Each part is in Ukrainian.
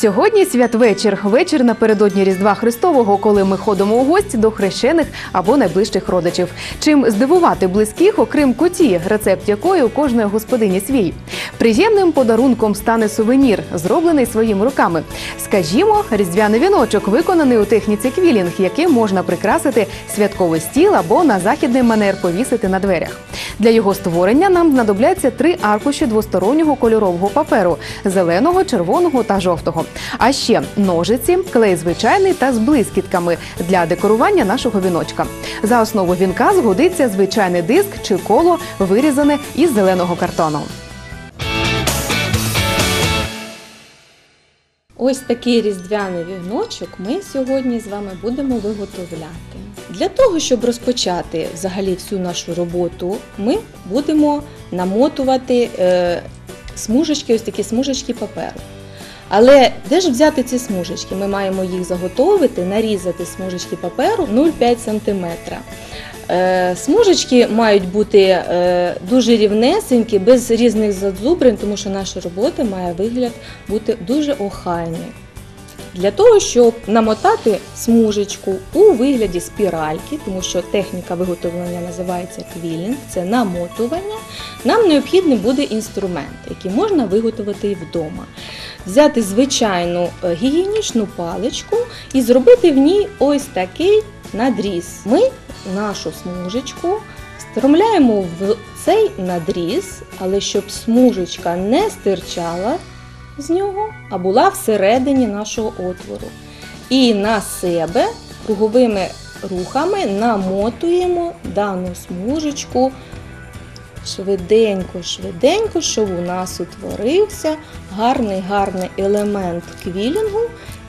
Сьогодні святвечір, вечір напередодні Різдва Христового, коли ми ходимо у гості до хрещених або найближчих родичів. Чим здивувати близьких, окрім куті, рецепт якої у кожної господині свій. Приємним подарунком стане сувенір, зроблений своїми руками. Скажімо, різдвяний віночок, виконаний у техніці квілінг, яким можна прикрасити святковий стіл або на західний манер повісити на дверях. Для його створення нам знадобляться три аркуші двостороннього кольорового паперу зеленого, червоного та жовтого. А ще ножиці, клей звичайний та з блискітками для декорування нашого віночка. За основу вінка згодиться звичайний диск чи коло, вирізане із зеленого картону. Ось такий різдвяний віночок ми сьогодні з вами будемо виготовляти. Для того, щоб розпочати взагалі всю нашу роботу, ми будемо намотувати е, смужечки, ось такі смужечки паперу. Але де ж взяти ці смужечки? Ми маємо їх заготовити, нарізати смужечки паперу 0,5 см. Е, Смужечки мають бути е, дуже рівнесенькі, без різних зазубрин, тому що наша робота має вигляд бути дуже охайною. Для того, щоб намотати смужечку у вигляді спіральки, тому що техніка виготовлення називається квілінг, це намотування, нам необхідний буде інструмент, який можна виготовити вдома. Взяти звичайну е, гігієнічну паличку і зробити в ній ось такий надріз. Ми нашу смужечку встромляємо в цей надріз, але щоб смужечка не стирчала з нього, а була всередині нашого отвору. І на себе круговими рухами намотуємо дану смужечку швиденько, швиденько, щоб у нас утворився гарний гарний елемент квілінгу,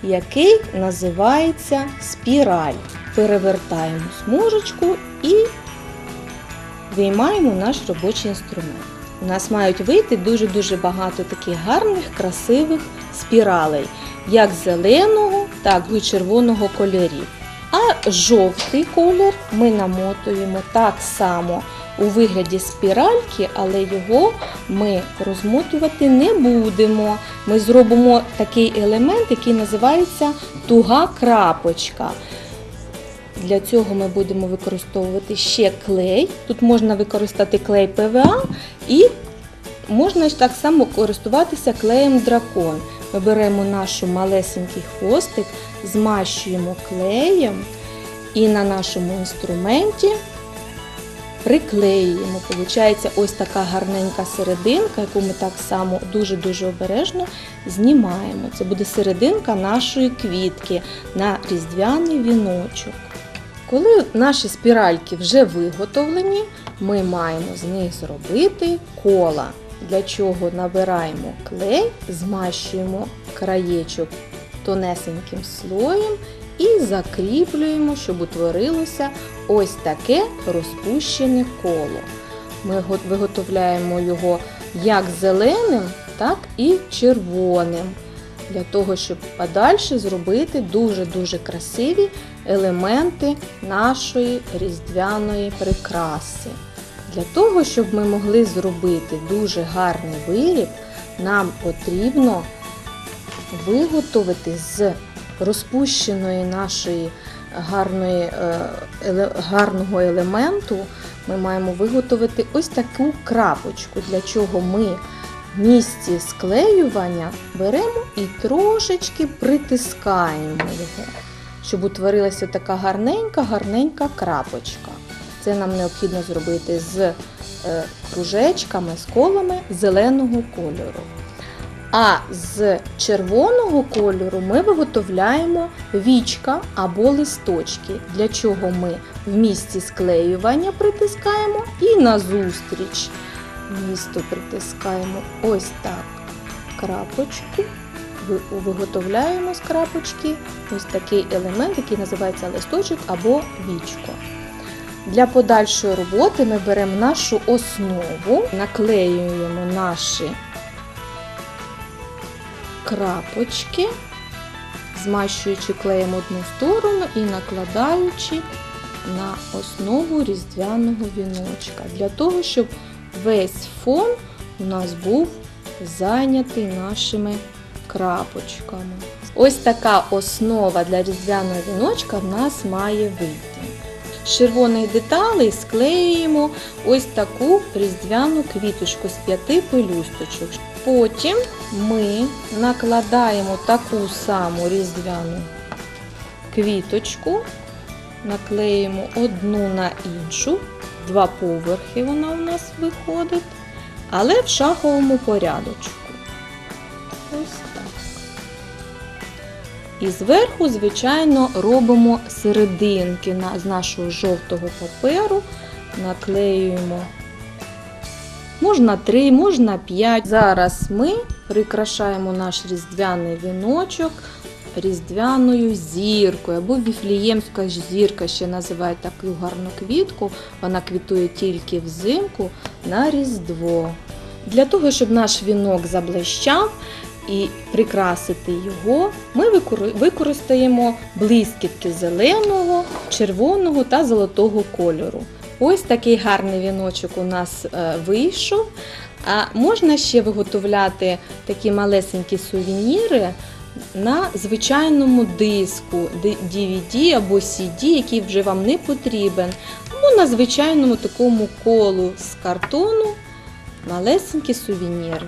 який називається спіраль. Перевертаємо смужечку і виймаємо наш робочий інструмент. У нас мають вийти дуже-дуже багато таких гарних, красивих спіралей, як зеленого, так і червоного кольорів. А жовтий колір ми намотуємо так само у вигляді спіральки, але його ми розмотувати не будемо. Ми зробимо такий елемент, який називається туга крапочка. Для цього ми будемо використовувати ще клей. Тут можна використати клей ПВА і можна так само користуватися клеєм дракон. Ми беремо наш малесенький хвостик, змащуємо клеєм і на нашому інструменті приклеюємо. Получається ось така гарненька серединка, яку ми так само дуже-дуже обережно знімаємо. Це буде серединка нашої квітки на різдвяний віночок. Коли наші спіральки вже виготовлені, ми маємо з них зробити кола. Для чого набираємо клей, змащуємо краєчок тонесеньким слоєм і закріплюємо, щоб утворилося ось таке розпущене коло. Ми виготовляємо його як зеленим, так і червоним. Для того, щоб подальше зробити дуже-дуже красиві елементи нашої різдвяної прикраси. Для того, щоб ми могли зробити дуже гарний виріб, нам потрібно виготовити з розпущеної нашої гарної, е, гарного елементу, ми маємо виготовити ось таку крапочку, для чого ми в місці склеювання беремо і трошечки притискаємо його, щоб утворилася така гарненька, гарненька крапочка. Це нам необхідно зробити з е, кружечками, з колами зеленого кольору. А з червоного кольору ми виготовляємо вічка або листочки, для чого ми в місці склеювання притискаємо і назустріч місто притискаємо ось так крапочку, виготовляємо з крапочки ось такий елемент, який називається листочок або вічко. Для подальшої роботи ми беремо нашу основу, наклеюємо наші крапочки, змащуючи клеєм одну сторону і накладаючи на основу різдвяного віночка. Для того, щоб весь фон у нас був зайнятий нашими крапочками. Ось така основа для різдвяного віночка в нас має вийти. З червоних деталей склеюємо ось таку різдвяну квіточку з п'яти пелюсточок. Потім ми накладаємо таку саму різдвяну квіточку, наклеїмо одну на іншу, два поверхи вона у нас виходить, але в шаховому порядочку. Ось так. І зверху, звичайно, робимо серединки з нашого жовтого паперу, наклеюємо. Можна три, можна п'ять. Зараз ми прикрашаємо наш різдвяний віночок різдвяною зіркою або віфліємська зірка, ще називають таку гарну квітку. Вона квітує тільки взимку на Різдво. Для того, щоб наш вінок заблищав і прикрасити його, ми використаємо блискітки зеленого, червоного та золотого кольору. Ось такий гарний віночок у нас е, вийшов. А можна ще виготовляти такі малесенькі сувеніри на звичайному диску DVD або CD, який вже вам не потрібен, або на звичайному такому колу з картону малесенькі сувеніри.